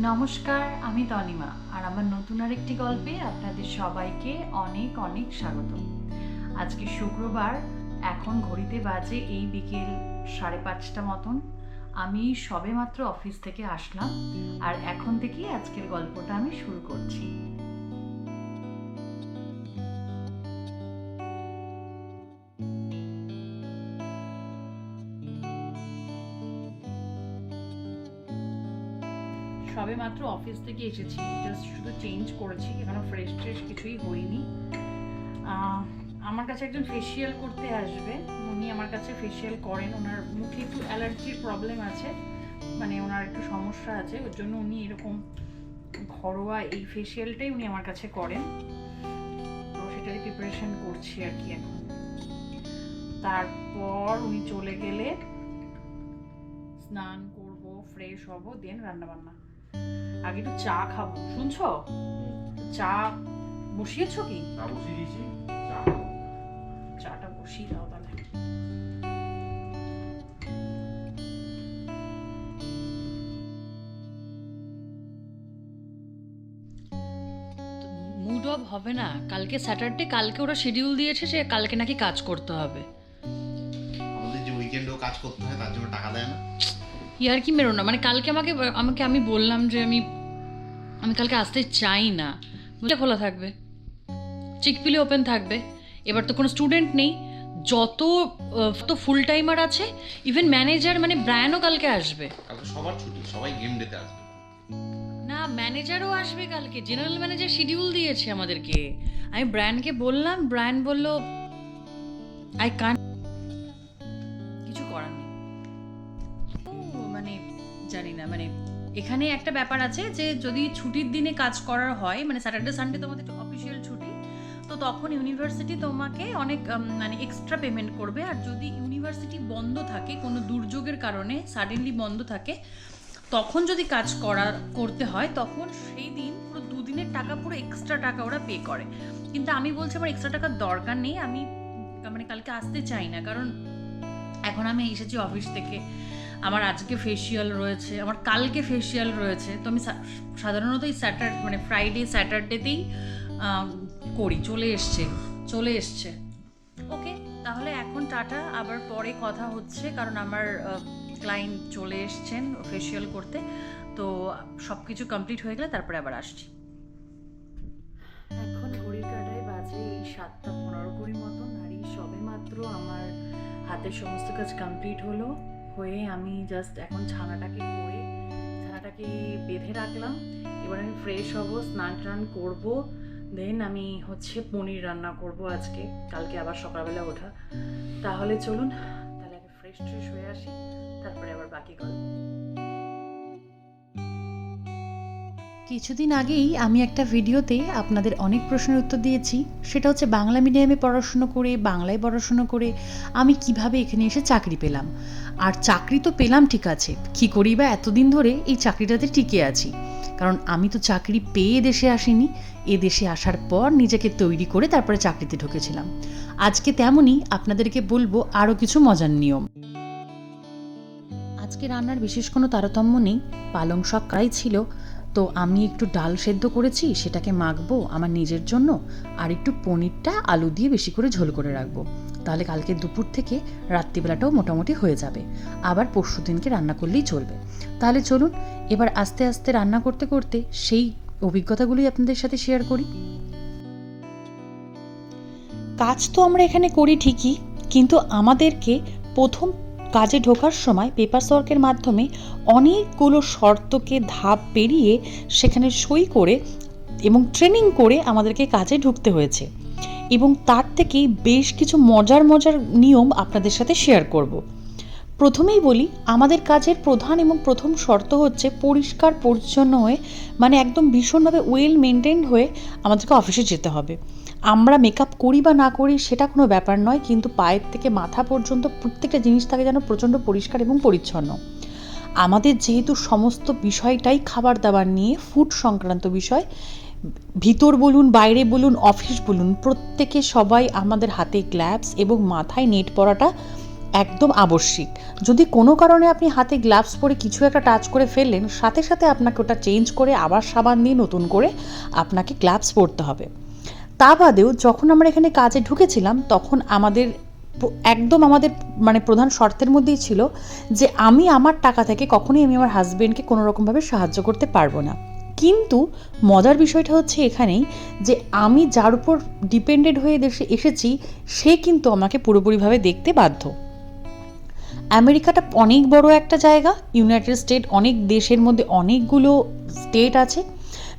নমস্কার, আমি তনিমা আর আমার নতুন আরেকটি গল্পে আপনাদের সবাইকে অনেক অনেক স্বাগত। আজকে শুক্রবার, এখন ঘড়িতে বাজে এই বিকেল সাড়ে পাঁচটা মতন। আমি সবেমাত্র অফিস থেকে আসলাম আর এখন থেকেই আজকের গল্পটা আমি শুরু করছি। সবে মাত্র অফিস থেকে এসেছি। জাস্ট শুধু চেঞ্জ করেছি, এখনও ফ্রেশ ট্রেশ কিছুই হয়নি। আমার কাছে একজন ফেসিয়াল করতে আসবে। উনি আমার কাছে ফেসিয়াল করেন। ওনার মুখে একটু অ্যালার্জির প্রবলেম আছে। মানে ওনার একটু সমস্যা আছে। ওর জন্য উনি এরকম ঘরোয়া এই ফেসিয়ালটাই উনি আমার কাছে করেন। তো সেটারই প্রিপারেশন করছি আর কি এখন। তারপর উনি চলে গেলে স্নান করব ফ্রেশ হব দেন রান্না বান্না আগে একটু চা খাব। শুনছো? চা বসিয়েছো কি? চা বসিয়ে দিয়েছি। চা চাটা বসিয়ে দাও তাহলে। মুড অফ হবে না। কালকে স্যাটারডে কালকে ওরা শিডিউল দিয়েছে যে কালকে নাকি কাজ করতে হবে। আমাদের যে উইকেন্ডেও কাজ করতে হয় তার জন্য টাকা দেয় না। ইয়ার কি মেরো না? মানে কালকে আমাকে আমাকে আমি বললাম যে আমি আমি কালকে আসতে চাই না। বুঝলে খোলা থাকবে। চিকপিলি ওপেন থাকবে। এবার তো কোনো স্টুডেন্ট নেই। যত তো ফুল টাইমার আছে ইভেন ম্যানেজার মানে ব্রায়ানও কালকে আসবে। কালকে সবার ছুটি সবাই গেম ডেতে আসবে। না ম্যানেজারও আসবে কালকে। জেনারেল ম্যানেজার শিডিউল দিয়েছে আমাদেরকে। আমি ব্র্যান্ডকে বললাম ব্র্যান্ড বলল আই কান কিছু করার নেই। ও, মানে জানি না মানে এখানে একটা ব্যাপার আছে যে যদি ছুটির দিনে কাজ করার হয় মানে স্যাটারডে সানডে তোমাদের একটু অফিসিয়াল ছুটি, তো তখন ইউনিভার্সিটি তোমাকে অনেক মানে এক্সট্রা পেমেন্ট করবে। আর যদি ইউনিভার্সিটি বন্ধ থাকে, কোনো দুর্যোগের কারণে সাডেনলি বন্ধ থাকে, তখন যদি কাজ করা, করতে হয়, তখন সেই দিন পুরো দুদিনের টাকা, পুরো এক্সট্রা টাকা ওরা পে করে। কিন্তু আমি বলছি আমার এক্সট্রা টাকার দরকার নেই, আমি মানে কালকে আসতে চাই না, কারণ এখন আমি এসেছি অফিস থেকে। আমার আজকে ফেসিয়াল রয়েছে, আমার কালকে ফেসিয়াল রয়েছে, তো আমি সাধারণত এই স্যাটার মানে ফ্রাইডে স্যাটারডেতেই করি, চলে এসছে চলে এসছে। ওকে তাহলে এখন টাটা, আবার পরে কথা হচ্ছে, কারণ আমার ক্লায়েন্ট চলে এসছেন ফেসিয়াল করতে, তো সব কিছু কমপ্লিট হয়ে গেলে তারপরে আবার আসছি। এখন ঘড়ির কাটায় বাজে এই সাতটা পনেরো কুড়ি মতন, আর এই সবে মাত্র আমার হাতের সমস্ত কাজ কমপ্লিট হলো। হয়ে আমি জাস্ট এখন ছানাটাকে করে ছানাটাকে বেঁধে রাখলাম। এবার আমি ফ্রেশ হব, স্নান টান করব দেন আমি হচ্ছে পনির রান্না করব আজকে। কালকে আবার সকালবেলা ওঠা। তাহলে চলুন, তাহলে আগে ফ্রেশ ট্রেশ হয়ে আসি, তারপরে আবার বাকি গল্প। কিছুদিন আগেই আমি একটা ভিডিওতে আপনাদের অনেক প্রশ্নের উত্তর দিয়েছি। সেটা হচ্ছে বাংলা মিডিয়ামে পড়াশুনো করে, বাংলায় পড়াশুনো করে আমি কীভাবে এখানে এসে চাকরি পেলাম? আর চাকরি তো পেলাম ঠিক আছে, কি করি বা এতদিন ধরে এই চাকরিটাতে টিকে আছি। কারণ আমি তো চাকরি পেয়ে দেশে আসিনি এ দেশে আসার পর নিজেকে তৈরি করে তারপরে চাকরিতে ঢুকেছিলাম। আজকে তেমনই আপনাদেরকে বলব আরও কিছু মজার নিয়ম। আজকে রান্নার বিশেষ কোনো তারতম্য নেই, পালং শাক ছিল তো আমি একটু ডাল সেদ্ধ করেছি, সেটাকে মাখবো আমার নিজের জন্য আর একটু পনিরটা আলু দিয়ে বেশি করে ঝোল করে রাখব। তাহলে কালকে দুপুর থেকে রাত্রিবেলাটাও মোটামুটি হয়ে যাবে। আবার পরশু দিনকে রান্না করলেই চলবে। তাহলে চলুন, এবার আস্তে আস্তে রান্না করতে করতে সেই অভিজ্ঞতাগুলোই আপনাদের সাথে শেয়ার করি। কাজ তো আমরা এখানে করি ঠিকই, কিন্তু আমাদেরকে প্রথম কাজে ঢোকার সময় পেপার ওয়ার্কের মাধ্যমে অনেকগুলো শর্তকে ধাপ পেরিয়ে সেখানে সই করে এবং ট্রেনিং করে আমাদেরকে কাজে ঢুকতে হয়েছে। এবং তার থেকেই বেশ কিছু মজার মজার নিয়ম আপনাদের সাথে শেয়ার করব। প্রথমেই বলি, আমাদের কাজের প্রধান এবং প্রথম শর্ত হচ্ছে পরিষ্কার, পরিচ্ছন্ন হয়ে মানে একদম ভীষণভাবে ওয়েল মেনটেন্ড হয়ে আমাদেরকে অফিসে যেতে হবে। আমরা মেকআপ করি বা না করি সেটা কোনো ব্যাপার নয়, কিন্তু পায়ের থেকে মাথা পর্যন্ত প্রত্যেকটা জিনিস থাকে যেন প্রচণ্ড পরিষ্কার এবং পরিচ্ছন্ন। আমাদের যেহেতু সমস্ত বিষয়টাই খাবার দাবার নিয়ে ফুড সংক্রান্ত বিষয়, ভিতর বলুন, বাইরে বলুন অফিস বলুন, প্রত্যেকে সবাই আমাদের হাতে গ্লাভস এবং মাথায় নেট পরাটা একদম আবশ্যিক। যদি কোনো কারণে আপনি হাতে গ্লাভস পরে কিছু একটা টাচ করে ফেললেন, সাথে সাথে আপনাকে ওটা চেঞ্জ করে আবার সাবান দিয়ে নতুন করে আপনাকে গ্লাভস পরতে হবে। তা বাদেও যখন আমরা এখানে কাজে ঢুকেছিলাম, তখন আমাদের একদম আমাদের মানে প্রধান শর্তের মধ্যেই ছিল যে আমি আমার টাকা থেকে কখনোই আমি আমার হাজব্যান্ডকে কোনো রকমভাবে সাহায্য করতে পারব না। কিন্তু মজার বিষয়টা হচ্ছে এখানেই যে আমি যার উপর ডিপেন্ডেড হয়ে দেশে এসেছি, সে কিন্তু আমাকে পুরোপুরিভাবে দেখতে বাধ্য। আমেরিকাটা অনেক বড় একটা জায়গা, ইউনাইটেড স্টেট অনেক দেশের মধ্যে অনেকগুলো স্টেট আছে।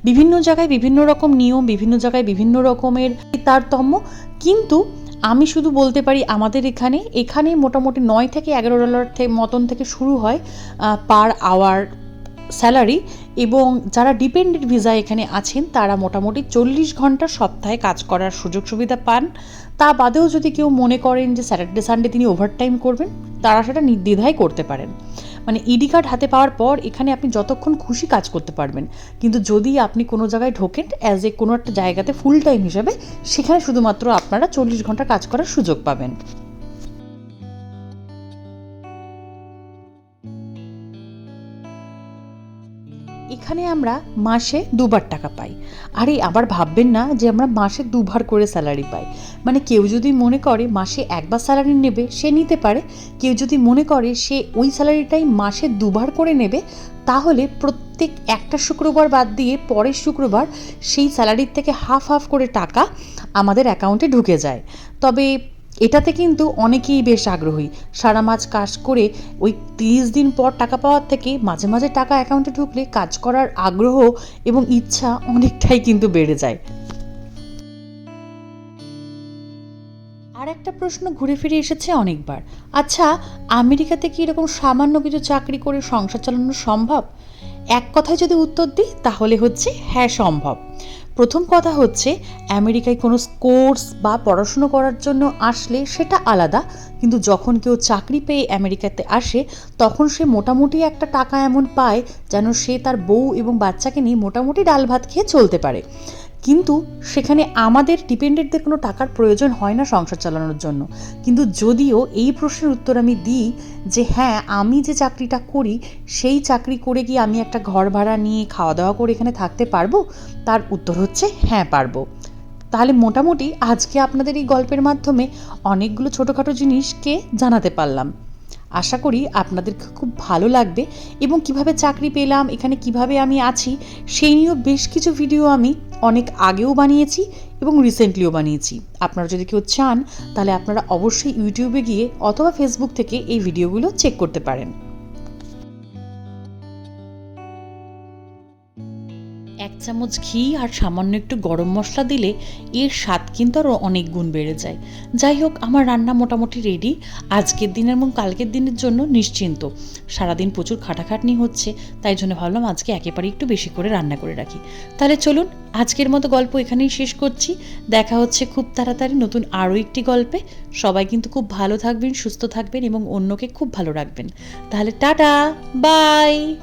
বিভিন্ন জায়গায় বিভিন্ন রকম নিয়ম, বিভিন্ন জায়গায় বিভিন্ন রকমের তারতম্য। কিন্তু আমি শুধু বলতে পারি আমাদের এখানে এখানে মোটামুটি নয় থেকে এগারো ডলার মতন থেকে শুরু হয় পার আওয়ার স্যালারি এবং যারা ডিপেন্ডেন্ট ভিসা এখানে আছেন, তারা মোটামুটি চল্লিশ ঘণ্টা সপ্তাহে কাজ করার সুযোগ সুবিধা পান। তা বাদেও যদি কেউ মনে করেন যে স্যাটারডে সানডে তিনি ওভারটাইম করবেন, তারা সেটা নির্দ্বিধায় করতে পারেন। মানে ইডি কার্ড হাতে পাওয়ার পর এখানে আপনি যতক্ষণ খুশি কাজ করতে পারবেন। কিন্তু যদি আপনি কোনো জায়গায় ঢোকেন অ্যাজ এ কোনো একটা জায়গাতে ফুল টাইম হিসাবে, সেখানে শুধুমাত্র আপনারা চল্লিশ ঘণ্টা কাজ করার সুযোগ পাবেন। এখানে আমরা মাসে দুবার টাকা পাই। আরে, আবার ভাববেন না যে আমরা মাসে দুবার করে স্যালারি পাই। মানে কেউ যদি মনে করে মাসে একবার স্যালারি নেবে, সে নিতে পারে। কেউ যদি মনে করে সে ওই স্যালারিটাই মাসে দুবার করে নেবে, তাহলে প্রত্যেক একটা শুক্রবার বাদ দিয়ে পরের শুক্রবার সেই স্যালারির থেকে হাফ হাফ করে টাকা আমাদের অ্যাকাউন্টে ঢুকে যায়। তবে এটাতে কিন্তু অনেকেই বেশ আগ্রহী। সারা মাস কাজ করে ওই তিরিশ দিন পর টাকা পাওয়ার থেকে মাঝে মাঝে টাকা অ্যাকাউন্টে ঢুকলে কাজ করার আগ্রহ এবং ইচ্ছা অনেকটাই কিন্তু বেড়ে যায়। আর একটা প্রশ্ন ঘুরে ফিরে এসেছে অনেকবার। আচ্ছা আমেরিকাতে কি এরকম সামান্য কিছু চাকরি করে সংসার চালানো সম্ভব? এক কথায় যদি উত্তর দিই, তাহলে হচ্ছে হ্যাঁ সম্ভব। প্রথম কথা হচ্ছে, আমেরিকায় কোনো কোর্স বা পড়াশুনো করার জন্য আসলে সেটা আলাদা। কিন্তু যখন কেউ চাকরি পেয়ে আমেরিকাতে আসে, তখন সে মোটামুটি একটা টাকা এমন পায় যেন সে তার বউ এবং বাচ্চাকে নিয়ে মোটামুটি ডাল ভাত খেয়ে চলতে পারে। কিন্তু সেখানে আমাদের ডিপেন্ডেন্টদের কোনো টাকার প্রয়োজন হয় না সংসার চালানোর জন্য। কিন্তু যদিও এই প্রশ্নের উত্তর আমি দিই যে হ্যাঁ আমি যে চাকরিটা করি, সেই চাকরি করে কি আমি একটা ঘর ভাড়া নিয়ে খাওয়া দাওয়া করে এখানে থাকতে পারব? তার উত্তর হচ্ছে হ্যাঁ পারব। তাহলে মোটামুটি আজকে আপনাদের এই গল্পের মাধ্যমে অনেকগুলো ছোটোখাটো জিনিসকে জানাতে পারলাম। আশা করি আপনাদের খুব ভালো লাগবে এবং কীভাবে চাকরি পেলাম, এখানে কীভাবে আমি আছি, সেই নিয়েও বেশ কিছু ভিডিও আমি অনেক আগেও বানিয়েছি এবং রিসেন্টলিও বানিয়েছি। আপনারা যদি কেউ চান, তাহলে আপনারা অবশ্যই ইউটিউবে গিয়ে অথবা ফেসবুক থেকে এই ভিডিওগুলো চেক করতে পারেন। চামচ ঘি আর সামান্য একটু গরম মশলা দিলে এর স্বাদ কিন্তু আরও অনেক গুণ বেড়ে যায়। যাই হোক, আমার রান্না মোটামুটি রেডি আজকের দিনের এবং কালকের দিনের জন্য নিশ্চিন্ত। সারাদিন প্রচুর খাটাখাটনি হচ্ছে, তাই জন্য ভাবলাম আজকে একেবারে একটু বেশি করে রান্না করে রাখি। তাহলে চলুন, আজকের মতো গল্প এখানেই শেষ করছি। দেখা হচ্ছে খুব তাড়াতাড়ি নতুন আরও একটি গল্পে। সবাই কিন্তু খুব ভালো থাকবেন, সুস্থ থাকবেন এবং অন্যকে খুব ভালো রাখবেন। তাহলে টাটা, বাই!